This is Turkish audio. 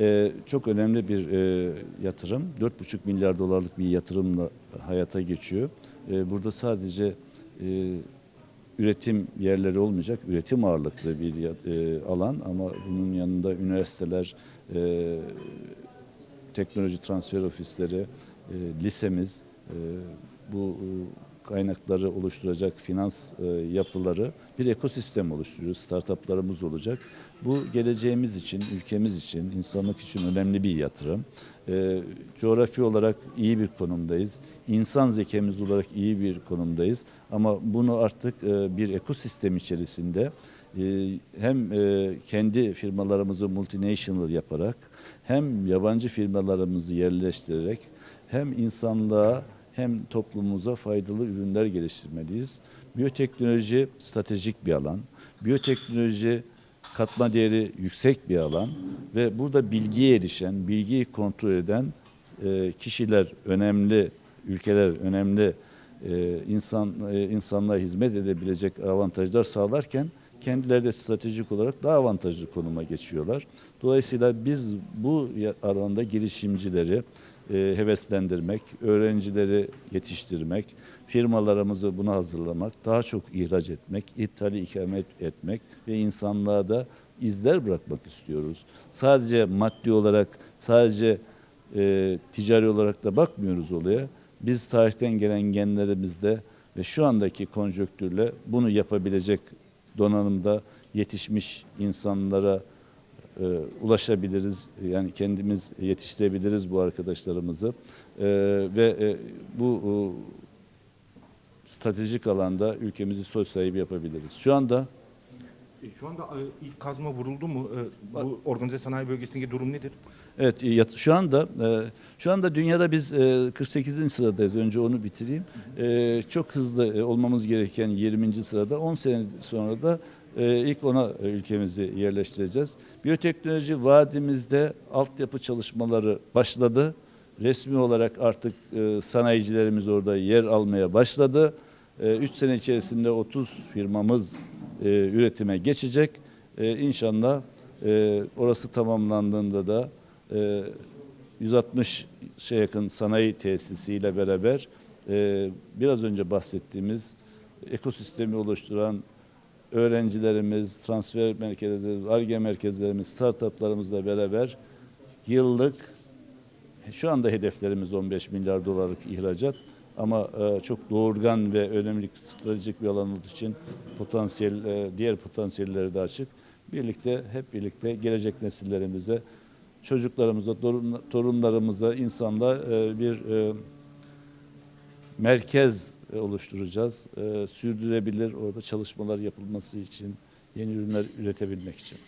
e, çok önemli bir e, yatırım. 4,5 milyar dolarlık bir yatırımla hayata geçiyor. E, burada sadece e, üretim yerleri olmayacak, üretim ağırlıklı bir e, alan ama bunun yanında üniversiteler, e, teknoloji transfer ofisleri, lisemiz, bu kaynakları oluşturacak finans e, yapıları bir ekosistem oluşturuyor. Startuplarımız olacak. Bu geleceğimiz için, ülkemiz için, insanlık için önemli bir yatırım. E, coğrafi olarak iyi bir konumdayız. İnsan zekemiz olarak iyi bir konumdayız. Ama bunu artık e, bir ekosistem içerisinde e, hem kendi firmalarımızı multinational yaparak hem yabancı firmalarımızı yerleştirerek hem insanlığa hem toplumumuza faydalı ürünler geliştirmeliyiz. Biyoteknoloji stratejik bir alan. Biyoteknoloji katma değeri yüksek bir alan ve burada bilgiye erişen, bilgiyi kontrol eden e, kişiler önemli, ülkeler önemli e, insan e, insanlığa hizmet edebilecek avantajlar sağlarken kendileri de stratejik olarak daha avantajlı konuma geçiyorlar. Dolayısıyla biz bu alanda girişimcileri heveslendirmek, öğrencileri yetiştirmek, firmalarımızı buna hazırlamak, daha çok ihraç etmek, ithali ikamet etmek ve insanlığa da izler bırakmak istiyoruz. Sadece maddi olarak, sadece e, ticari olarak da bakmıyoruz olaya. Biz tarihten gelen genlerimizde ve şu andaki konjonktürle bunu yapabilecek donanımda yetişmiş insanlara e, ulaşabiliriz. Yani kendimiz yetiştirebiliriz bu arkadaşlarımızı. E, ve e, bu e, stratejik alanda ülkemizi söz sahibi yapabiliriz. Şu anda E, Şu anda e, ilk kazma vuruldu mu? E, Bu organize sanayi bölgesindeki durum nedir? Evet, şu anda şu anda dünyada biz e, 48. sıradayız. Önce onu bitireyim. Çok hızlı olmamız gereken 20. sırada 10 sene sonra da e, ilk ona e, ülkemizi yerleştireceğiz. Biyoteknoloji vadimizde altyapı çalışmaları başladı. Resmi olarak artık e, sanayicilerimiz orada yer almaya başladı. 3 sene içerisinde 30 firmamız e, üretime geçecek. E, İnşallah e, orası tamamlandığında da e, 160 şey yakın sanayi tesisiyle beraber e, biraz önce bahsettiğimiz ekosistemi oluşturan öğrencilerimiz, transfer merkezlerimiz, ARGE merkezlerimiz, startuplarımızla beraber yıllık şu anda hedeflerimiz 15 milyar dolarlık ihracat ama e, çok doğurgan ve önemli stratejik bir alan olduğu için potansiyel e, diğer potansiyelleri de açık. Birlikte hep birlikte gelecek nesillerimize, çocuklarımıza, torun- torunlarımıza, insanla e, bir merkez e, oluşturacağız. E, sürdürülebilir orada çalışmalar yapılması için, yeni ürünler üretebilmek için.